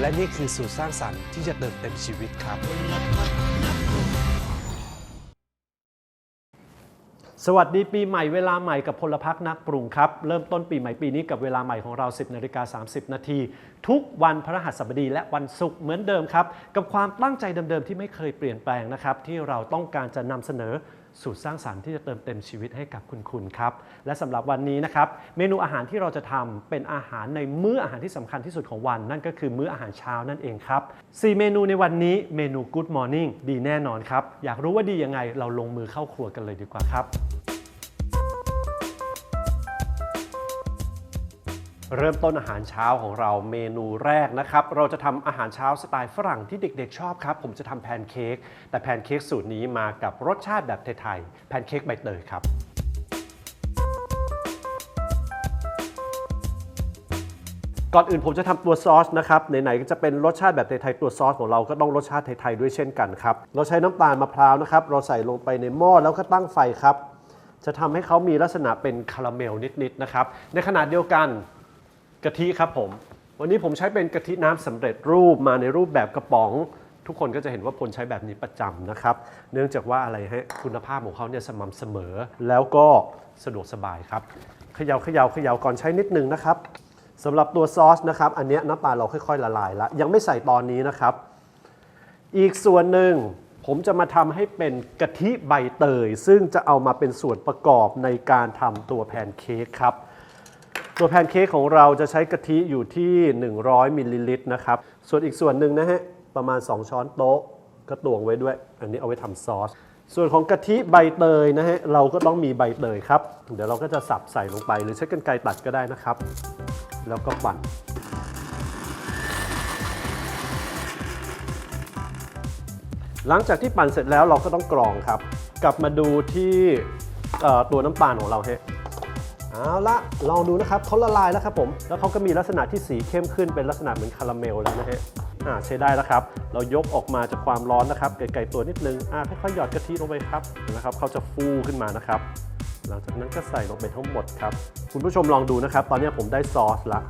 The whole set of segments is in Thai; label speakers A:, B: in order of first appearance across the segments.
A: และนี่คือสูตรสร้างสรรค์ที่จะเติมเต็มชีวิตครับ
B: สวัสดีปีใหม่เวลาใหม่กับพลพักนักปรุงครับ เริ่มต้นปีใหม่ปีนี้กับเวลาใหม่ของเรา 10นาฬิกา30 นาทีทุกวันพระหัสบดีและวันศุกร์เหมือนเดิมครับ กับความตั้งใจเดิมๆที่ไม่เคยเปลี่ยนแปลงนะครับ ที่เราต้องการจะนำเสนอ สูตรสร้างสรรค์ที่จะเติมเต็มชีวิตให้กับคุณคุณครับ และสำหรับวันนี้นะครับ เมนูอาหารที่เราจะทำเป็นอาหารในมื้ออาหารที่สำคัญที่สุดของวัน นั่นก็คือมื้ออาหารเช้านั่นเองครับ4เมนูในวันนี้เมนู Good Morning ดีแน่นอนครับ อยากรู้ว่าดียังไงเราลงมือเข้าครัวกันเลยดีกว่าครับ เริ่มต้นอาหารเช้าของเราเมนูแรกนะครับ เราจะทำอาหารเช้าสไตล์ฝรั่งที่เด็กๆ ชอบครับ ผมจะทำแพนเค้กแต่แพนเค้กสูตรนี้มากับรสชาติแบบไทยๆแพนเค้กใบเตยครับก่อนอื่นผมจะทำตัวซอสนะครับไหนๆก็จะเป็นรสชาติแบบไทยๆตัวซอสของเราก็ต้องรสชาติไทยๆด้วยเช่นกันครับ เราใช้น้ำตาลมะพร้าวนะครับ เราใส่ลงไปในหม้อแล้วก็ตั้งไฟครับ จะทำให้เขามีลักษณะเป็นคาราเมลนิดๆนะครับ ในขณะเดียวกัน กะทิครับผม วันนี้ผมใช้เป็นกะทิน้ำสำเร็จรูปมาในรูปแบบกระป๋อง ทุกคนก็จะเห็นว่าพลใช้แบบนี้ประจำนะครับ เนื่องจากว่าอะไรฮะคุณภาพของเขาเนี่ยสม่ำเสมอ แล้วก็สะดวกสบายครับเขย่าเขย่าเขย่าก่อนใช้นิดนึงนะครับสำหรับตัวซอสนะครับ อันเนี้ยน้ำตาเราค่อยๆละลายแล้วยังไม่ใส่ตอนนี้นะครับ อีกส่วนหนึ่งผมจะมาทำให้เป็นกะทิใบเตย ซึ่งจะเอามาเป็นส่วนประกอบในการทำตัวแพนเค้กครับ ตัวแพนเค้กของเราจะใช้กะทิอยู่ที่ 100มิลลิลิตรนะครับ ส่วนอีกส่วนหนึ่งนะฮะ ประมาณ 2 ช้อนโต๊ะก็ตวงไว้ด้วย อันนี้เอาไว้ทำซอส ส่วนของกะทิใบเตยนะฮะ เราก็ต้องมีใบเตยครับ เดี๋ยวเราก็จะสับใส่ลงไป หรือใช้กรรไกรตัดก็ได้นะครับ แล้วก็ปั่น หลังจากที่ปั่นเสร็จแล้วเราก็ต้องกรองครับ กลับมาดูที่ตัวน้ำตาลของเราฮะ เอาละลองดูนะครับเขาละลายแล้วครับผม แล้วเขาก็มีลักษณะที่สีเข้มขึ้นเป็นลักษณะเหมือนคาราเมลแล้วนะฮะอ่าใช้ได้แล้วครับ เรายกออกมาจากความร้อนนะครับไกลๆตัวนิดนึงอ่าค่อยๆหยอดกะทิลงไปครับนะครับเขาจะฟูขึ้นมานะครับหลังจากนั้นก็ใส่ลงไปทั้งหมดครับ คุณผู้ชมลองดูนะครับ ตอนนี้ผมได้ซอสละ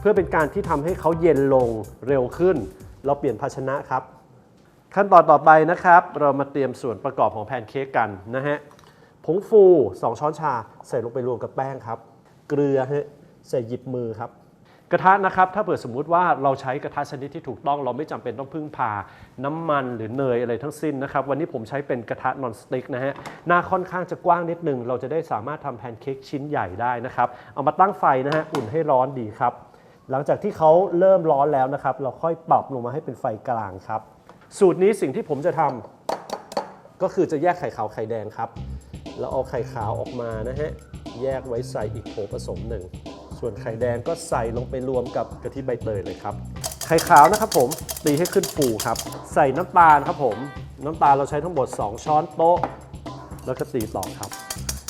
B: เพื่อเป็นการที่ทำให้เขาเย็นลงเร็วขึ้น เราเปลี่ยนภาชนะครับ ขั้นตอนต่อไปนะครับ เรามาเตรียมส่วนประกอบของแพนเค้กกันนะฮะ ผงฟู 2 ช้อนชา ใส่ลงไปรวมกับแป้งครับ เกลือฮะใส่หยิบมือครับ กระทะนะครับถ้าเผื่อสมมุติว่าเราใช้กระทะชนิดที่ถูกต้องเราไม่จำเป็นต้องพึ่งพา น้ำมันหรือเนยอะไรทั้งสิ้นนะครับ วันนี้ผมใช้เป็นกระทะนอนสติ๊กนะฮะหน้าค่อนข้างจะกว้างนิดนึง เราจะได้สามารถทำแพนเค้กชิ้นใหญ่ได้นะครับ เอามาตั้งไฟนะฮะอุ่นให้ร้อนดีครับ หลังจากที่เขาเริ่มร้อนแล้วนะครับ เราค่อยปรับลงมาให้เป็นไฟกลางครับ สูตรนี้สิ่งที่ผมจะทำก็คือจะแยกไข่ขาวไข่แดงครับ แล้วเอาไข่ขาวออกมานะฮะ แยกไว้ใส่อีกโถผสมหนึ่ง ส่วนไข่แดงก็ใส่ลงไปรวมกับกะทิใบเตยเลยครับ ไข่ขาวนะครับผม ตีให้ขึ้นฟูครับ ใส่น้ำตาลครับผม น้ำตาลเราใช้ทั้งหมด 2 ช้อนโต๊ะ แล้วก็ตีต่อครับ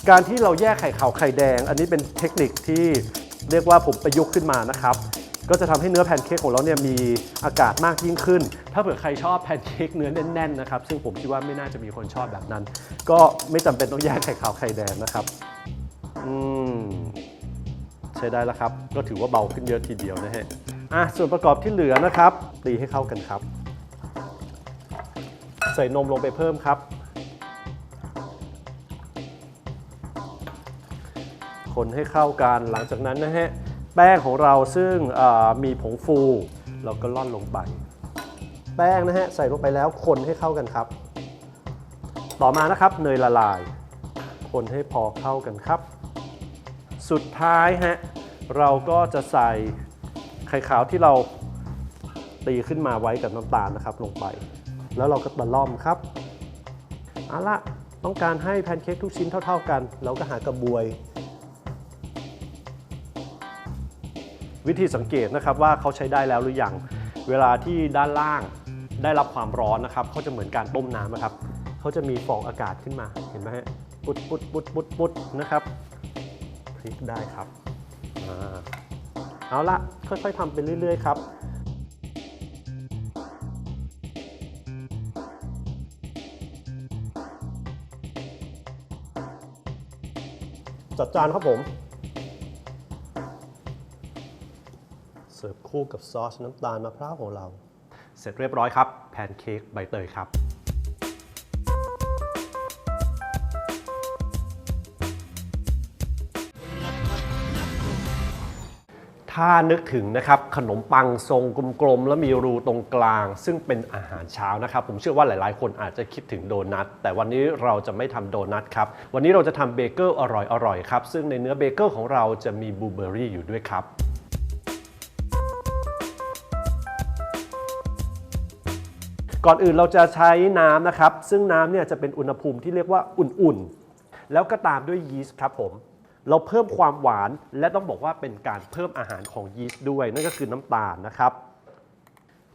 B: การที่เราแยกไข่ขาวไข่แดง อันนี้เป็นเทคนิคที่เรียกว่าผมประยุกต์ขึ้นมานะครับ ก็จะทำให้เนื้อแพนเค้กของเราเนี่ยมีอากาศมากยิ่งขึ้น ถ้าเผื่อใครชอบแพนเค้กเนื้อแน่นๆนะครับ ซึ่งผมคิดว่าไม่น่าจะมีคนชอบแบบนั้น ก็ไม่จำเป็นต้องแยกไข่ขาวไข่แดงนะครับ อืมใช้ได้แล้วครับ ก็ถือว่าเบาขึ้นเยอะทีเดียวนะฮะ อะ ส่วนประกอบที่เหลือนะครับ ตีให้เข้ากันครับ ใส่นมลงไปเพิ่มครับ คนให้เข้ากัน หลังจากนั้นนะฮะ แป้งของเราซึ่งมีผงฟู เราก็ล่อนลงไป แป้งนะฮะใส่ลงไปแล้วคนให้เข้ากันครับ ต่อมานะครับเนยละลาย คนให้พอเข้ากันครับ สุดท้ายฮะเราก็จะใส่ไข่ขาวที่เราตีขึ้นมาไว้กับน้ำตาลนะครับลงไป แล้วเราก็ตะล่อมครับเอาละต้องการให้แพนเค้กทุกชิ้นเท่า ๆกัน เราก็หากระบวย วิธีสังเกตนะครับว่าเขาใช้ได้แล้วหรือยัง เวลาที่ด้านล่างได้รับความร้อนนะครับเขาจะเหมือนการต้มน้ำนะครับเขาจะมีฟองอากาศขึ้นมาเห็นไหมฮะปุดปุดปุดปุดปุดนะครับพลิกได้ครับอเอาละค่อยๆทำไปเรื่อย ๆ ครับจัดจานครับผม เสิร์ฟคู่กับซอสน้ำตาลมะพร้าวของเรา เสร็จเรียบร้อยครับแพนเค้กใบเตยครับ ถ้านึกถึงนะครับขนมปังทรงกลมๆ แล้วมีรูตรงกลาง ซึ่งเป็นอาหารเช้านะครับ ผมเชื่อว่าหลายๆ คนอาจจะคิดถึงโดนัท แต่วันนี้เราจะไม่ทำโดนัทครับ วันนี้เราจะทำเบเกิลอร่อยๆ ครับ ซึ่งในเนื้อเบเกิลของเราจะมีบลูเบอร์รี่อยู่ด้วยครับ ก่อนอื่นเราจะใช้น้ำนะครับ ซึ่งน้ำเนี่ยจะเป็นอุณหภูมิที่เรียกว่าอุ่นๆ แล้วก็ตามด้วยยีสต์ครับผม เราเพิ่มความหวานและต้องบอกว่าเป็นการเพิ่มอาหารของยีสต์ด้วย นั่นก็คือน้ำตาลนะครับ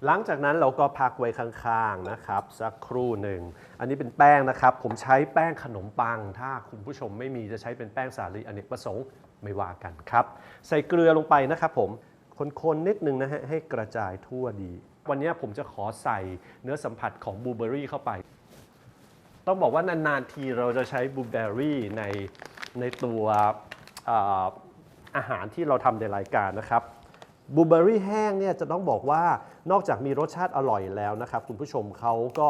B: หลังจากนั้นเราก็พักไว้ข้างๆนะครับ สักครู่หนึ่ง อันนี้เป็นแป้งนะครับ ผมใช้แป้งขนมปัง ถ้าคุณผู้ชมไม่มีจะใช้เป็นแป้งสาลีอเนกประสงค์ไม่ว่ากันครับ ใส่เกลือลงไปนะครับผมคนๆนิดนึงนะฮะให้กระจายทั่วดี วันนี้ผมจะขอใส่เนื้อสัมผัสของบลูเบอร์รี่เข้าไป ต้องบอกว่านานๆทีเราจะใช้บลูเบอร์รี่ในในตัวเอ่ออาหารที่เราทำในรายการนะครับบลูเบอร์รี่แห้งเนี่ยจะต้องบอกว่านอกจากมีรสชาติอร่อยแล้วนะครับ คุณผู้ชมเขาก็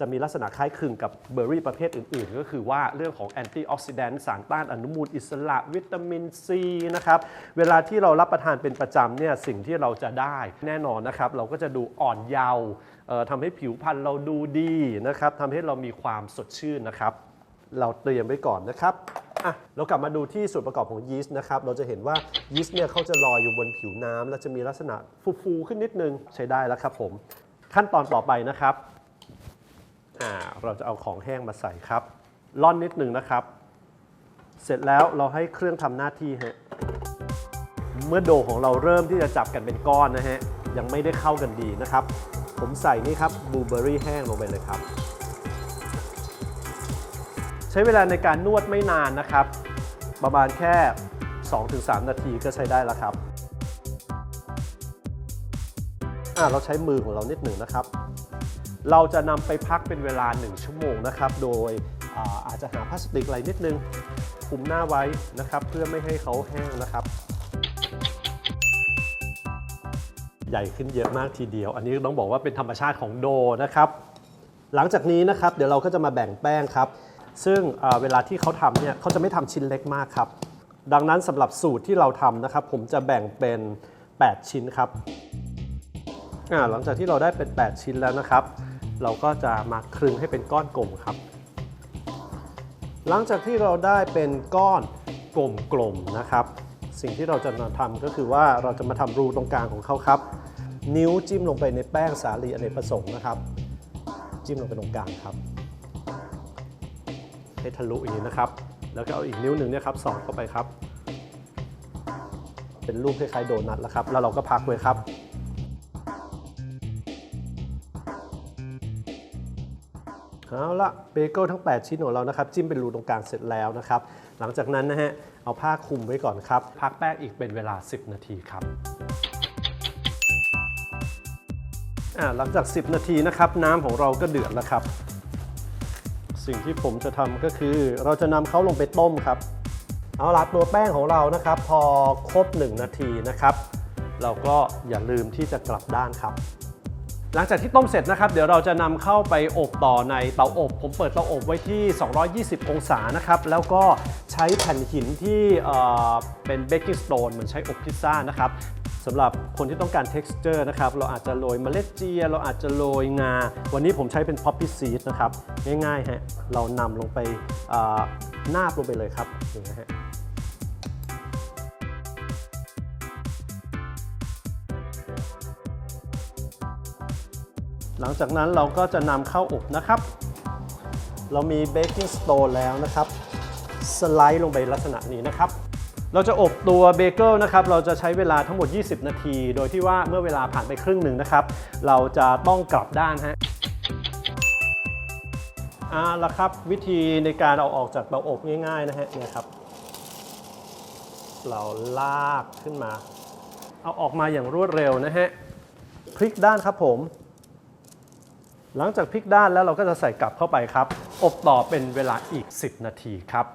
B: จะมีลักษณะคล้ายคลึงกับเบอร์รี่ประเภทอื่น ๆ ก็คือว่าเรื่องของแอนตี้ออกซิแดนต์สารต้านอนุมูลอิสระวิตามินซีนะครับ เวลาที่เรารับประทานเป็นประจำเนี่ยสิ่งที่เราจะได้แน่นอนนะครับ เราก็จะดูอ่อนเยาว์ทำให้ผิวพรรณเราดูดีนะครับทำให้เรามีความสดชื่นนะครับ เราเตรียมไว้ก่อนนะครับอะเรากลับมาดูที่ส่วนประกอบของยีสต์นะครับ เราจะเห็นว่ายีสต์เนี่ยเขาจะลอยอยู่บนผิวน้ำและจะมีลักษณะฟูๆขึ้นนิดนึงใช้ได้แล้วครับผม ขั้นตอนต่อไปนะครับ อ่าเราจะเอาของแห้งมาใส่ครับร่อนนิดหนึ่งนะครับ เสร็จแล้วเราให้เครื่องทำหน้าที่ฮะเมื่อโดของเราเริ่มที่จะจับกันเป็นก้อนนะฮะยังไม่ได้เข้ากันดีนะครับ ผมใส่นี่ครับบลูเบอร์รี่แห้งลงไปเลยครับ ใช้เวลาในการนวดไม่นานนะครับ ประมาณแค่ 2-3 นาทีก็ใช้ได้แล้วครับอะเราใช้มือของเรานิดหนึ่งนะครับ เราจะนำไปพักเป็นเวลา 1 ชั่วโมงนะครับ โดยอาอาจจะหาพลาสติกอะไรนิดนึงคลุมหน้าไว้นะครับ เพื่อไม่ให้เขาแห้งนะครับ ใหญ่ขึ้นเยอะมากทีเดียว อันนี้ต้องบอกว่าเป็นธรรมชาติของโดนะครับ หลังจากนี้นะครับ เดี๋ยวเราก็จะมาแบ่งแป้งครับ ซึ่งเวลาที่เขาทำเนี่ยเขาจะไม่ทำชิ้นเล็กมากครับ ดังนั้นสำหรับสูตรที่เราทำนะครับ ผมจะแบ่งเป็น 8 ชิ้นครับหลังจากที่เราได้เป็น 8 ชิ้นแล้วนะครับ เราก็จะมาคลึงให้เป็นก้อนกลมครับ หลังจากที่เราได้เป็นก้อนกลมๆนะครับ สิ่งที่เราจะมาทำก็คือว่าเราจะมาทำรูตรงกลางของเขาครับ นิ้วจิ้มลงไปในแป้งสาลีอเนกประสงค์นะครับ จิ้มลงไปตรงกลางครับ ให้ทะลุอย่างนี้นะครับ แล้วก็เอาอีกนิ้วหนึ่งเนี่ยครับสอดเข้าไปครับ เป็นรูปคล้ายๆโดนัทแล้วครับ แล้วเราก็พักไว้ครับ เอาละเบเกิลทั้ง 8 ชิ้นของเรานะครับ จิ้มเป็นรูตรงกลางเสร็จแล้วนะครับ หลังจากนั้นนะฮะ เอาผ้าคลุมไว้ก่อนครับ พักแป้งอีกเป็นเวลา 10 นาทีครับหลังจาก 10 นาทีนะครับ น้ำของเราก็เดือดแล้วครับ สิ่งที่ผมจะทำก็คือเราจะนำเขาลงไปต้มครับ เอาละตัวแป้งของเรานะครับ พอครบ 1 นาทีนะครับ เราก็อย่าลืมที่จะกลับด้านครับ หลังจากที่ต้มเสร็จนะครับ เดี๋ยวเราจะนำเข้าไปอบต่อในเตาอบ ผมเปิดเตาอบไว้ที่ 220 องศานะครับ แล้วก็ใช้แผ่นหินที่เเป็นเบกกิ้งสโตนเหมือนใช้อบพิซซ่านะครับสำหรับคนที่ต้องการ texture นะครับ เราอาจจะโรยเมล็ดเจีย เราอาจจะโรยงา วันนี้ผมใช้เป็น poppy seed นะครับ ง่ายๆฮะ เรานำลงไปนาบลงไปเลยครับอย่างนี้ฮะ หลังจากนั้นเราก็จะนำเข้าอบนะครับ เรามีเบกกิ้งสโตนแล้วนะครับ สไลด์ลงไปลักษณะนี้นะครับ เราจะอบตัวเบเกิลนะครับ เราจะใช้เวลาทั้งหมด 20 นาที โดยที่ว่าเมื่อเวลาผ่านไปครึ่งหนึ่งนะครับ เราจะต้องกลับด้านฮะอ่าละครับ วิธีในการเอาออกจากเตาอบง่ายๆนะฮะเนี่ยครับ เราลากขึ้นมา เอาออกมาอย่างรวดเร็วนะฮะ พลิกด้านครับผม หลังจากพลิกด้านแล้วเราก็จะใส่กลับเข้าไปครับ อบต่อเป็นเวลาอีก 10 นาทีครับ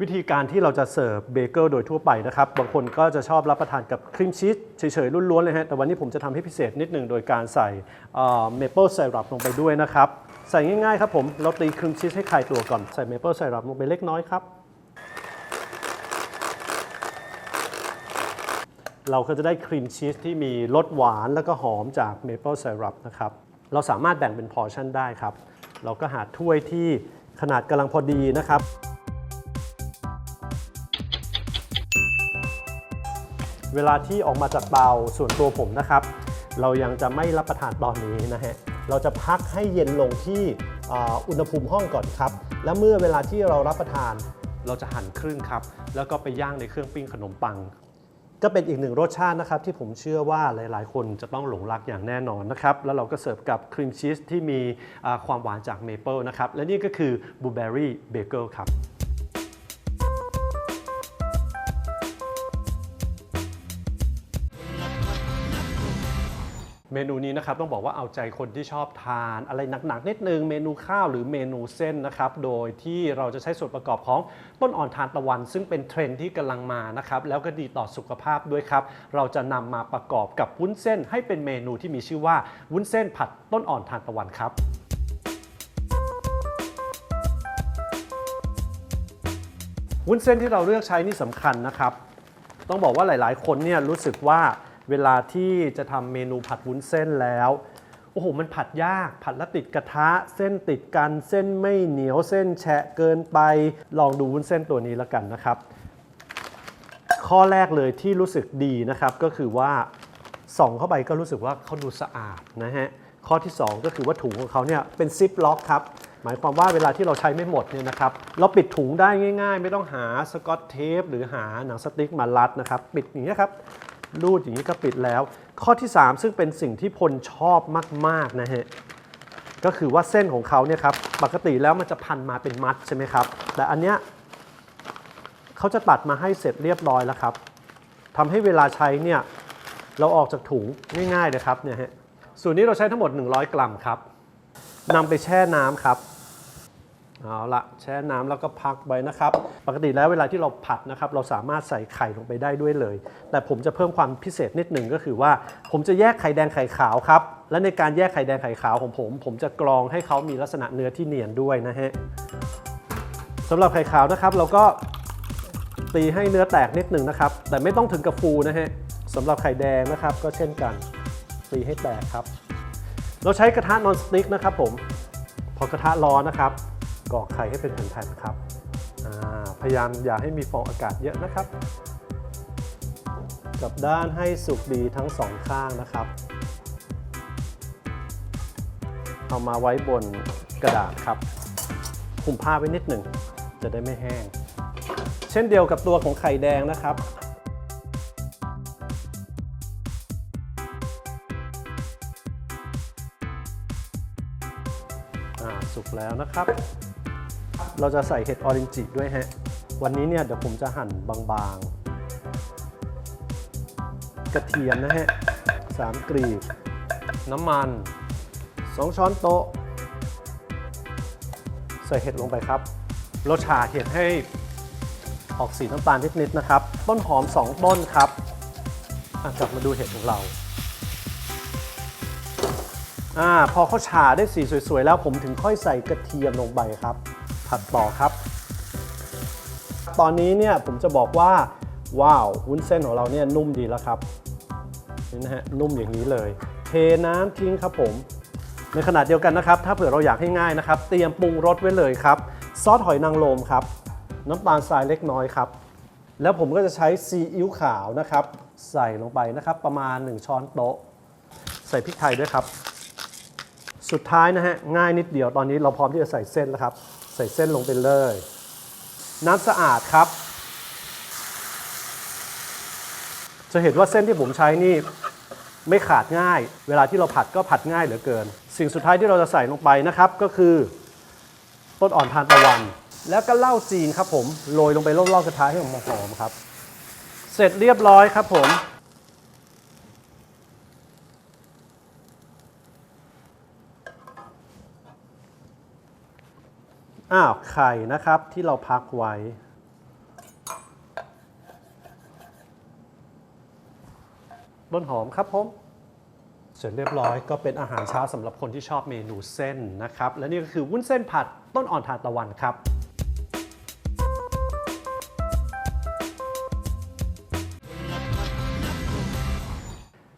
B: วิธีการที่เราจะเสิร์ฟเบเกิลโดยทั่วไปนะครับ บางคนก็จะชอบรับประทานกับครีมชีสเฉยๆล้วนๆเลยฮะแต่วันนี้ผมจะทำให้พิเศษนิดหนึ่งโดยการใส่เมเปิลไซรัปลงไปด้วยนะครับ ใส่ง่ายๆครับผมเราตีครีมชีสให้คลายตัวก่อนใส่เมเปิลไซรัปลงไปเล็กน้อยครับเราก็จะได้ครีมชีสที่มีรสหวานแล้วก็หอมจากเมเปิลไซรัปนะครับ เราสามารถแบ่งเป็นพอร์ชั่นได้ครับ เราก็หาถ้วยที่ขนาดกำลังพอดีนะครับ เวลาที่ออกมาจากเตาส่วนตัวผมนะครับ เรายังจะไม่รับประทานตอนนี้นะฮะเราจะพักให้เย็นลงที่อุณหภูมิห้องก่อนครับ และเมื่อเวลาที่เรารับประทาน เราจะหั่นครึ่งครับ แล้วก็ไปย่างในเครื่องปิ้งขนมปัง ก็เป็นอีกหนึ่งรสชาตินะครับที่ผมเชื่อว่าหลาย ๆ คนจะต้องหลงรักอย่างแน่นอนนะครับ แล้วเราก็เสิร์ฟกับครีมชีสที่มีความหวานจากเมเปิลนะครับ และนี่ก็คือบลูเบอร์รี่เบเกิลครับ เมนูนี้นะครับต้องบอกว่าเอาใจคนที่ชอบทานอะไรหนักๆนิดนึงเมนูข้าวหรือเมนูเส้นนะครับโดยที่เราจะใช้ส่วนประกอบของต้นอ่อนทานตะวัน ซึ่งเป็นเทรนด์ที่กำลังมานะครับแล้วก็ดีต่อสุขภาพด้วยครับเราจะนำมาประกอบกับวุ้นเส้น ให้เป็นเมนูที่มีชื่อว่าวุ้นเส้นผัดต้นอ่อนทานตะวันครับวุ้นเส้นที่เราเลือกใช้นี่สำคัญนะครับ ต้องบอกว่าหลาย ๆ คนเนี่ยรู้สึกว่า เวลาที่จะทำเมนูผัดวุ้นเส้นแล้ว โอ้โห มันผัดยาก ผัดแล้วติดกระทะ เส้นติดกัน เส้นไม่เหนียว เส้นแฉะเกินไป ลองดูวุ้นเส้นตัวนี้แล้วกันนะครับ ข้อแรกเลยที่รู้สึกดีนะครับ ก็คือว่าส่องเข้าไปก็รู้สึกว่าเขาดูสะอาดนะฮะ ข้อที่ 2 ก็คือว่าถุงของเขาเนี่ยเป็นซิปล็อกครับ หมายความว่าเวลาที่เราใช้ไม่หมดเนี่ยนะครับ เราปิดถุงได้ง่าย ๆ ไม่ต้องหาสกอตเทปหรือหาหนังสติ๊กมารัดนะครับ ปิดอย่างนี้ครับ รูดอย่างนี้ก็ปิดแล้ว ข้อที่ 3 ซึ่งเป็นสิ่งที่พลชอบมากๆนะฮะก็คือว่าเส้นของเขาเนี่ยครับปกติแล้วมันจะพันมาเป็นมัดใช่ไหมครับ แต่อันเนี้ยเขาจะตัดมาให้เสร็จเรียบร้อยแล้วครับทำให้เวลาใช้เนี่ยเราออกจากถุงง่ายๆเลยครับเนี่ยฮะสูตรนี้เราใช้ทั้งหมด 100 กรัมครับนำไปแช่น้ำครับ เอาละแช่น้ำแล้วก็พักไว้นะครับ ปกติแล้วเวลาที่เราผัดนะครับ เราสามารถใส่ไข่ลงไปได้ด้วยเลย แต่ผมจะเพิ่มความพิเศษนิดหนึ่งก็คือว่า ผมจะแยกไข่แดงไข่ขาวครับ และในการแยกไข่แดงไข่ขาวของผม ผมจะกรองให้เขามีลักษณะเนื้อที่เนียนด้วยนะฮะสำหรับไข่ขาวนะครับ เราก็ตีให้เนื้อแตกนิดหนึ่งนะครับ แต่ไม่ต้องถึงกับฟูนะฮะสำหรับไข่แดงนะครับ ก็เช่นกันตีให้แตกครับ เราใช้กระทะนอนสติ๊กนะครับ ผม พอกระทะร้อนนะครับ กรอกไข่ให้เป็นแผ่นๆครับพยายามอย่าให้มีฟองอากาศเยอะนะครับ กับด้านให้สุกดีทั้งสองข้างนะครับ เอามาไว้บนกระดาษครับคุมผ้าไว้นิดหนึ่งจะได้ไม่แห้ง เช่นเดียวกับตัวของไข่แดงนะครับอ่าสุกแล้วนะครับ เราจะใส่เห็ดออรินจิด้วยฮะ วันนี้เนี่ยเดี๋ยวผมจะหั่นบางๆ กระเทียมนะฮะสามกรีบ น้ำมัน 2 ช้อนโต๊ะ ใส่เห็ดลงไปครับ เราฉาเห็ดให้ออกสีน้ำตาลนิดๆนะครับ ต้นหอม 2 ต้นครับกลับมาดูเห็ดของเราอ่าพอเขาฉาได้สีสวยๆ แล้วผมถึงค่อยใส่กระเทียมลงไปครับ ผัดต่อครับ ตอนนี้เนี่ยผมจะบอกว่า ว้าววุ้นเส้นของเราเนี่ยนุ่มดีแล้วครับนี่นะฮะนุ่มอย่างนี้เลย เทน้ำทิ้งครับผมในขณะเดียวกันนะครับ ถ้าเผื่อเราอยากให้ง่ายนะครับ เตรียมปรุงรสไว้เลยครับ ซอสหอยนางรมครับ น้ำตาลทรายเล็กน้อยครับ แล้วผมก็จะใช้ซีอิ๊วขาวนะครับ ใส่ลงไปนะครับ ประมาณ 1 ช้อนโต๊ะ ใส่พริกไทยด้วยครับ สุดท้ายนะฮะง่ายนิดเดียวตอนนี้เราพร้อมที่จะใส่เส้นแล้วครับ ใส่เส้นลงไปเลย น้ำสะอาดครับ จะเห็นว่าเส้นที่ผมใช้นี่ไม่ขาดง่าย เวลาที่เราผัดก็ผัดง่ายเหลือเกิน สิ่งสุดท้ายที่เราจะใส่ลงไปนะครับก็คือต้นอ่อนทานตะวัน แล้วก็เหล้าจีนครับผมโรยลงไปรอบๆกระทะให้มันหอมๆครับ เสร็จเรียบร้อยครับผม อ้าวไข่นะครับที่เราพักไว้ ต้นหอมครับผมเสร็จเรียบร้อยก็เป็นอาหารเช้าสำหรับคนที่ชอบเมนูเส้นนะครับ และนี่ก็คือวุ้นเส้นผัดต้นอ่อนทานตะวันครับ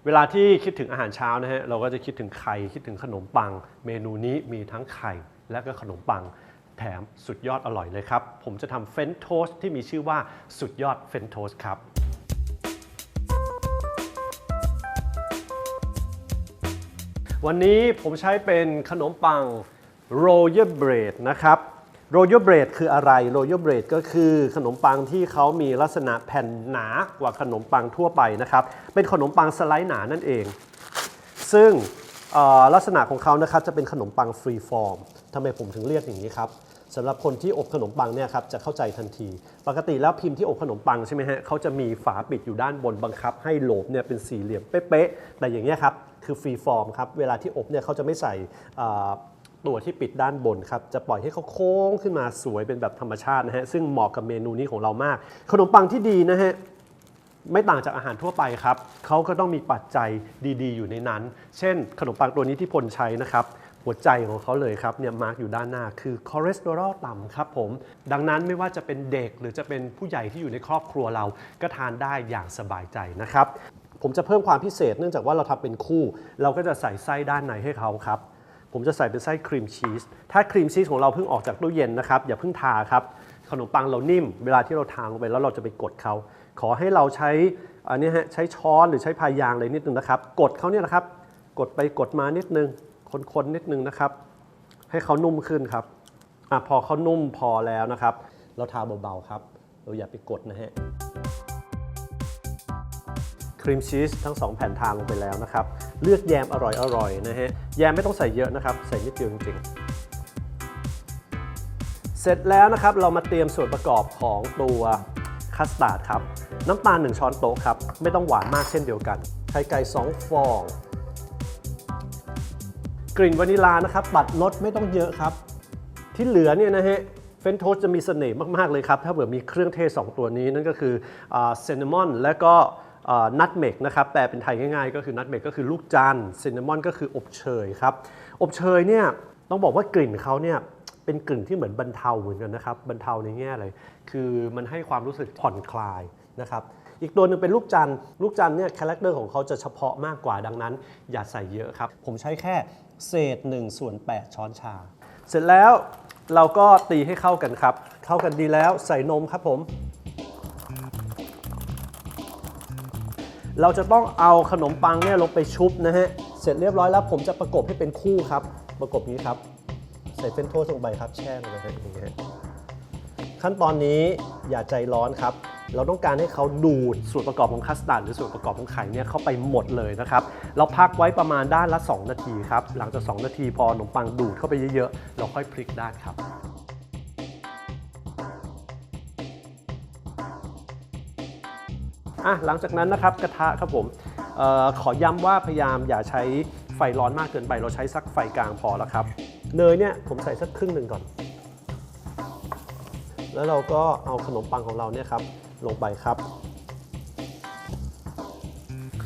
B: เวลาที่คิดถึงอาหารเช้านะฮะเราก็จะคิดถึงไข่คิดถึงขนมปัง เมนูนี้มีทั้งไข่และก็ขนมปัง แถมสุดยอดอร่อยเลยครับ ผมจะทำเฟรนช์โทสที่มีชื่อว่าสุดยอดเฟรนช์โทสครับวันนี้ผมใช้เป็นขนมปัง Royal Bread นะครับ Royal Bread คืออะไร Royal Bread ก็คือขนมปังที่เขามีลักษณะแผ่นหนากว่าขนมปังทั่วไปนะครับ เป็นขนมปังสไลด์หนานั่นเอง ซึ่งลักษณะของเขานะครับจะเป็นขนมปังฟรีฟอร์มทำไมผมถึงเรียกอย่างนี้ครับ สำหรับคนที่อบขนมปังเนี่ยครับจะเข้าใจทันที ปกติแล้วพิมพ์ที่อบขนมปังใช่ไหมฮะเขาจะมีฝาปิดอยู่ด้านบนบังคับ ให้โหลบเนี่ยเป็นสี่เหลี่ยมเป๊ะๆแต่อย่างเนี้ยครับคือฟรีฟอร์มครับเวลาที่อบเนี่ยเขาจะไม่ใส่ตัวที่ปิดด้านบนครับจะปล่อยให้เขาโค้งขึ้นมาสวยเป็นแบบธรรมชาตินะฮะซึ่งเหมาะกับเมนูนี้ของเรามาก ขนมปังที่ดีนะฮะไม่ต่างจากอาหารทั่วไปครับเขาก็ต้องมีปัจจัยดี ๆ อยู่ในนั้น เช่น ขนมปังตัวนี้ที่พลใช้นะครับ หัวใจของเขาเลยครับเนี่ยมาร์กอยู่ด้านหน้าคือคอเลสเตอรอลต่ำครับผม ดังนั้นไม่ว่าจะเป็นเด็กหรือจะเป็นผู้ใหญ่ที่อยู่ในครอบครัวเราก็ทานได้อย่างสบายใจนะครับ ผมจะเพิ่มความพิเศษเนื่องจากว่าเราทำเป็นคู่ เราก็จะใส่ไส้ด้านในให้เขาครับผมจะใส่เป็นไส้ครีมชีส ถ้าครีมชีสของเราเพิ่งออกจากตู้เย็นนะครับอย่าเพิ่งทาครับ ขนมปังเรานิ่ม เวลาที่เราทานลงไปแล้วเราจะไปกดเขา ขอให้เราใช้อันนี้ฮะใช้ช้อนหรือใช้พายยางอะไรนิดนึงนะครับ กดเขาเนี่ยนะครับ กดไปกดมานิดนึง คนๆนิดนึงนะครับ ให้เขานุ่มขึ้นครับอะพอเขานุ่มพอแล้วนะครับ เราทาเบาๆครับ เราอย่าไปกดนะฮะครีมชีสทั้ง 2 แผ่นทาลงไปแล้วนะครับ เลือกแยมอร่อยๆนะฮะแยมไม่ต้องใส่เยอะนะครับ ใส่นิดเดียวจริงๆ เสร็จแล้วนะครับเรามาเตรียมส่วนประกอบของตัวคัสตาร์ดครับ น้ำตาล 1 ช้อนโต๊ะครับ ไม่ต้องหวานมากเช่นเดียวกันไข่ไก่2ฟอง กลิ่นวานิลานะครับตัดรสไม่ต้องเยอะครับ ที่เหลือเนี่ยนะฮะเฟนโทสจะมีเสน่ห์มาก ๆ เลยครับ ถ้าเกิดมีเครื่องเทศ 2 ตัวนี้ นั่นก็คือเซนนามอนและก็นัทเมกนะครับแปลเป็นไทยง่ายๆ ก็คือนัทเมกก็คือลูกจันเซนนามอนก็คืออบเชยครับ อบเชยเนี่ยต้องบอกว่ากลิ่นเขาเนี่ยเป็นกลิ่นที่เหมือนบรรเทาเหมือนกันนะครับบรรเทาในแง่อะไรคือมันให้ความรู้สึกผ่อนคลายนะครับอีกตัวหนึ่งเป็นลูกจันลูกจันเนี่ยคาแรคเตอร์ของเขาจะเฉพาะมากกว่าดังนั้น อย่าใส่เยอะครับ ผมใช้แค่ เศษ1ส่วน8ช้อนชา เสร็จแล้วเราก็ตีให้เข้ากันครับ เข้ากันดีแล้วใส่นมครับผม เราจะต้องเอาขนมปังเนี่ยลงไปชุบนะฮะ เสร็จเรียบร้อยแล้วผมจะประกบให้เป็นคู่ครับ ประกบนี้ครับ ใส่เฟรนโทสต์ลงไปครับ แช่ลงไปฮะอย่างเงี้ยขั้นตอนนี้อย่าใจร้อนครับ เราต้องการให้เขาดูดส่วนประกอบของคัสตาร์ดหรือส่วนประกอบของไข่เนี่ยเข้าไปหมดเลยนะครับเราพักไว้ประมาณด้านละ 2 นาทีครับหลังจาก 2 นาทีพอขนมปังดูดเข้าไปเยอะๆ เราค่อยพลิกด้านครับอะหลังจากนั้นนะครับกระทะครับผมออขอย้ำว่าพยายามอย่าใช้ไฟร้อนมากเกินไป เราใช้สักไฟกลางพอแล้วครับ เนยเนี่ยผมใส่สักครึ่งหนึ่งก่อน แล้วเราก็เอาขนมปังของเราเนี่ยครับ ลงไปครับ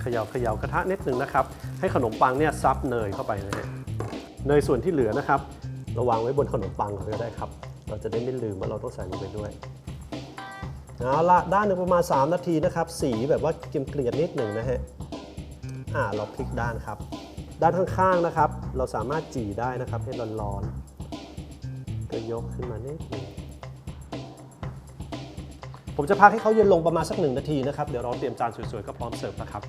B: เขย่าเขย่ากระทะนิดหนึ่งนะครับ ให้ขนมปังเนี่ยซับเนยเข้าไปนะฮะเนยส่วนที่เหลือนะครับเราวางไว้บนขนมปังก่อนก็ได้ครับ เราจะได้ไม่ลืมว่าเราต้องใส่ลงไปด้วยเอาละด้านหนึ่งประมาณ 3 นาทีนะครับ สีแบบว่าเกรียมๆนิดหนึ่งนะฮะอ่าเราพลิกด้านครับ ด้านข้างๆนะครับ เราสามารถจี่ได้นะครับให้ร้อนๆก็ยกขึ้นมานิดนึง ผมจะพักให้เขาเย็นลงประมาณสักหนึ่งนาทีนะครับ เดี๋ยวเราเตรียมจานสวยๆ ก็พร้อมเสิร์ฟแล้วครับ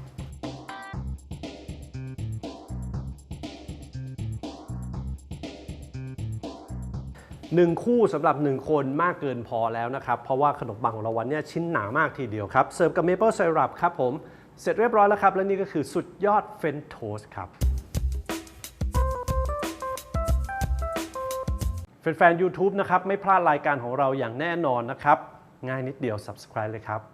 B: หนึ่งคู่สำหรับ 1 คนมากเกินพอแล้วนะครับ เพราะว่าขนมปังของเราวันเนี้ยชิ้นหนามากทีเดียวครับ เสิร์ฟกับเมเปิลไซรัปครับผม เสร็จเรียบร้อยแล้วครับ และนี่ก็คือสุดยอดเฟรนช์โทสครับแฟนๆ YouTube นะครับ ไม่พลาดรายการของเราอย่างแน่นอนนะครับ ง่ายนิดเดียว subscribe เลยครับ